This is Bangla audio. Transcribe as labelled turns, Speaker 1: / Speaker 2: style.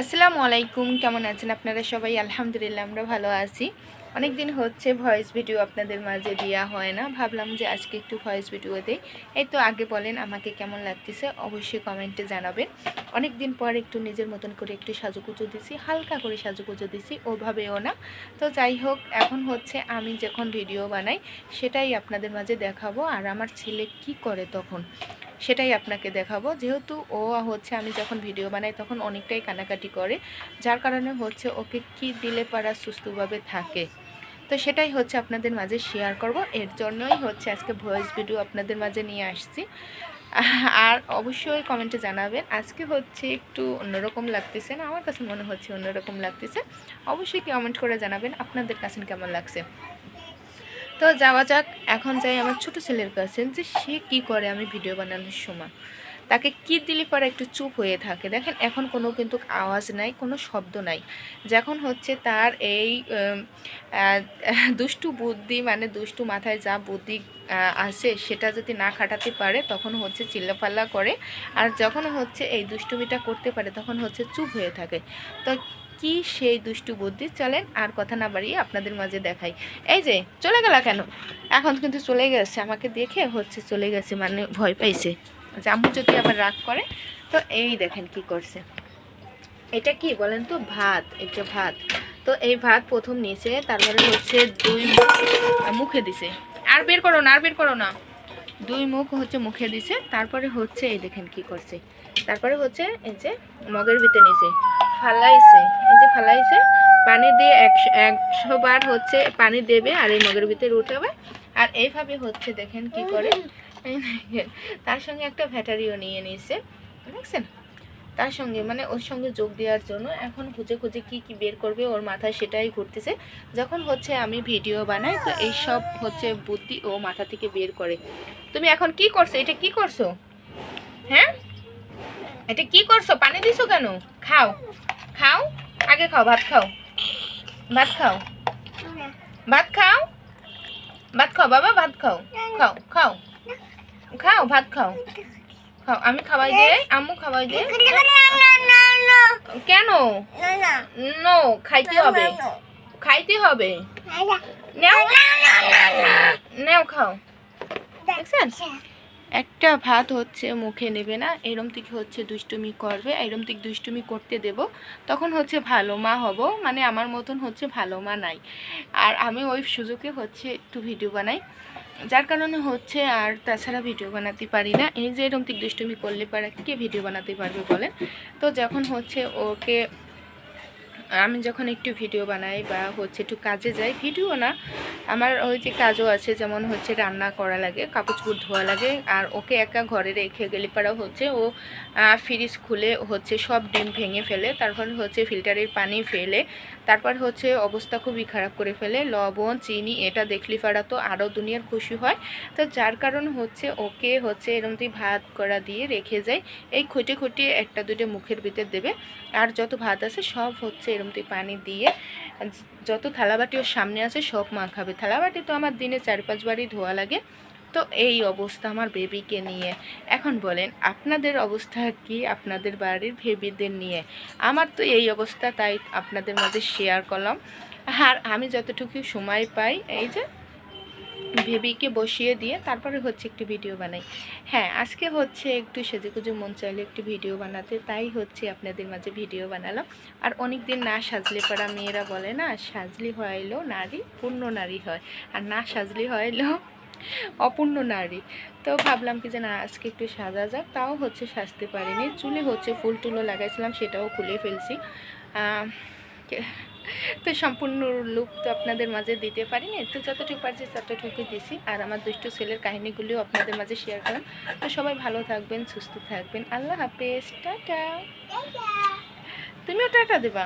Speaker 1: আসসালামু আলাইকুম, কেমন আছেন আপনারা সবাই? আলহামদুলিল্লাহ, আমরা ভালো আছি। অনেক দিন হচ্ছে ভয়েস ভিডিও আপনাদের মাঝে দেওয়া হয় না। ভাবলাম যে আজকে একটু ভয়েস ভিডিও দেই। এই তো আগে বলেন, আমাকে কেমন লাগতেছে? অবশ্যই কমেন্টে জানাবেন। অনেক দিন পর একটু নিজের মতন করে একটু সাজুকুজো দিছি, হালকা করে সাজুকুজো দিছি, ওভাবেও না। তো যাই হোক, এখন হচ্ছে আমি যখন ভিডিও বানাই, সেটাই আপনাদের মাঝে দেখাবো। আর আমার ছেলে কি করে তখন? সেটাই আপনাকে দেখাবো। যেহেতু ও হচ্ছে আমি যখন ভিডিও বানাই তখন অনেকটাই কানাকাটি করে। যার কারণে হচ্ছে ওকে কি দিলে পারা সুস্থভাবে থাকে। তো সেটাই হচ্ছে আপনাদের মাঝে শেয়ার করব। এর জন্যই হচ্ছে আজকে ভয়েস ভিডিও আপনাদের মাঝে নিয়ে আসছি। আর অবশ্যই কমেন্টে জানাবেন, আজকে হচ্ছে একটু অন্যরকম লাগতেছে না? আমার কাছে মনে হচ্ছে অন্যরকম লাগতেছে। অবশ্যই কমেন্ট করে জানাবেন আপনাদের কাছে কেমন লাগছে? তো যাওয়া যাক, এখন যাই আমার ছোট ছেলের কাছে যে সে কি করে আমি ভিডিও বানানোর সময়। তাকে কি দিলে পরে একটু চুপ হয়ে থাকে? দেখেন, এখন কোনো কিন্তু আওয়াজ নাই, কোনো শব্দ নাই। যখন হচ্ছে তার এই দুষ্টু বুদ্ধি মানে দুষ্টু মাথায় যা বুদ্ধি আসে, সেটা যদি না খাটাতে পারে, তখন হচ্ছে চিল্লাপাল্লা করে। আর যখন হচ্ছে এই দুষ্টুমিটা করতে পারে, তখন হচ্ছে চুপ হয়ে থাকে। তো কি সেই দুষ্টু বুদ্ধি? চলেন আর কথা না বাড়িয়ে আপনাদের মাঝে দেখাই। এই যে, চলে গেল কেন? এখন কিন্তু চলে গেছে, আমাকে দেখে হচ্ছে চলে গেছে মানে ভয় পাইছে। আম্মু যদি আবার রাগ করে, তো এই দেখেন কি করছে। এটা কি বলেন তো? ভাত এটা ভাত। তো এই ভাত প্রথম নিচে তারপরে হচ্ছে দুই মুখ দিছে। আর বের করো না, আর বের করো না। দুই মুখ হচ্ছে মুখে দিছে, তারপরে হচ্ছে এই দেখেন কি করছে। তারপরে হচ্ছে এই যে মগের ভিতরে নিচে ফালাইছে। এই যে ফালাইছে, পানি দিয়ে একশো একশো বার হচ্ছে পানি দেবে আর এই মগের ভিতরে উঠাবে। আর এইভাবে হচ্ছে দেখেন কি করে তার সঙ্গে একটা ব্যাটারিও নিয়ে নিয়েছে দেখছেন? তার সঙ্গে মানে ওর সঙ্গে যোগ দেওয়ার জন্য এখন খুঁজে খুঁজে কি কি বের করবে, ওর মাথায় সেটাই ঘুরতেছে। যখন হচ্ছে আমি ভিডিও বানাই, তো এইসব হচ্ছে বুদ্ধি ও মাথা থেকে বের করে। তুমি এখন কি করছ? এটা কি করছ? হ্যাঁ? এটা কি করছ? পানি দিছো কেন? খাও। খাও? আগে খাও, ভাত খাও। ভাত খাও। ভাত খাও? ভাত খাও, বাবা, ভাত খাও। খাও খাও। খাও ভাত খাও। খাও আমি খাওয়াই দে আম্মু খাওয়াই দে। কেন? নো খাইতে হবে। খাইতে হবে। নেও। নেও খাও। দেখছেন? একটা ভাত হচ্ছে মুখে নেবে না, এরম থেকে হচ্ছে দুষ্টুমি করবে, এরম থেকে দুষ্টুমি করতে দেব, তখন হচ্ছে ভালো মা হব মানে আমার মতন হচ্ছে ভালো মা নাই। আর আমি ওই সুযোগে হচ্ছে একটু ভিডিও বানাই, যার কারণে হচ্ছে আর তাছাড়া ভিডিও বানাতে পারি না। এই যে এরম থেকে দুষ্টুমি করলে পারে কে ভিডিও বানাতে পারবে বলেন? তো যখন হচ্ছে ওকে আমি যখন একটু ভিডিও বানাই বা হচ্ছে একটু কাজে যাই, ভিডিও না, আমার ওই যে কাজও আছে, যেমন হচ্ছে রান্না করা লাগে কাপড় চোপড় ধোয়া লাগে, আর ওকে একা ঘরে রেখে গেলে পারা হচ্ছে ও ফ্রিজ খুলে হচ্ছে সব ডিম ভেঙে ফেলে, তারপর হচ্ছে ফিল্টারের পানি ফেলে, তারপর হচ্ছে অবস্থা খুবই খারাপ করে ফেলে, লবণ, চিনি, এটা দেখলে পারা তো আরও দুনিয়ার খুশি হয়। তো যার কারণ হচ্ছে ওকে হচ্ছে এরমটি ভাত করা দিয়ে রেখে যায় এই খুঁটে খুঁটিয়ে একটা দুটো মুখের ভিতর দেবে, আর যত ভাত আছে সব হচ্ছে এরমটি পানি দিয়ে যত থালাবাটি ওর সামনে আছে সব মা খাবে থালাবাটি তো আমার দিনে চার পাঁচবারই ধোয়া লাগে। তো এই অবস্থা আমার বেবিকে নিয়ে। এখন বলেন, আপনাদের অবস্থা কি আপনাদের বাড়ির বেবিদের নিয়ে? আমার তো এই অবস্থা, তাই আপনাদের মধ্যে শেয়ার করলাম। আর আমি যতটুকু সময় পাই, এই যে বেবিকে বসিয়ে দিয়ে তারপরে হচ্ছে একটু ভিডিও বানাই। হ্যাঁ আজকে হচ্ছে একটু সেজেগুজে মন চাইলে একটু ভিডিও বানাতে, তাই হচ্ছে আপনাদের মাঝে ভিডিও বানালাম। আর অনেক দিন না সাজলে পারা মেয়েরা বলে না, সাজলি হইলেও নারী, পূর্ণ নারী হয়। আর না সাজলি হইলেও অপূর্ণ নারী। তো ভাবলাম কি যে না আজকে একটু সাজা যাক, তাও হচ্ছে সাজতে পারিনি। চুলে হচ্ছে ফুল টুলো লাগাইছিলাম, সেটাও খুলে ফেলছি। তো সম্পূর্ণ লুক তো আপনাদের মাঝে দিতে পারিনি। তো যতটুকু পারছি ততটুকু দিছি। আর আমার দুষ্ট ছেলের কাহিনিগুলিও আপনাদের মাঝে শেয়ার করেন তো সবাই ভালো থাকবেন সুস্থ থাকবেন। আল্লাহ হাফেজ। টাটা। তুমিও টাটা দেবা।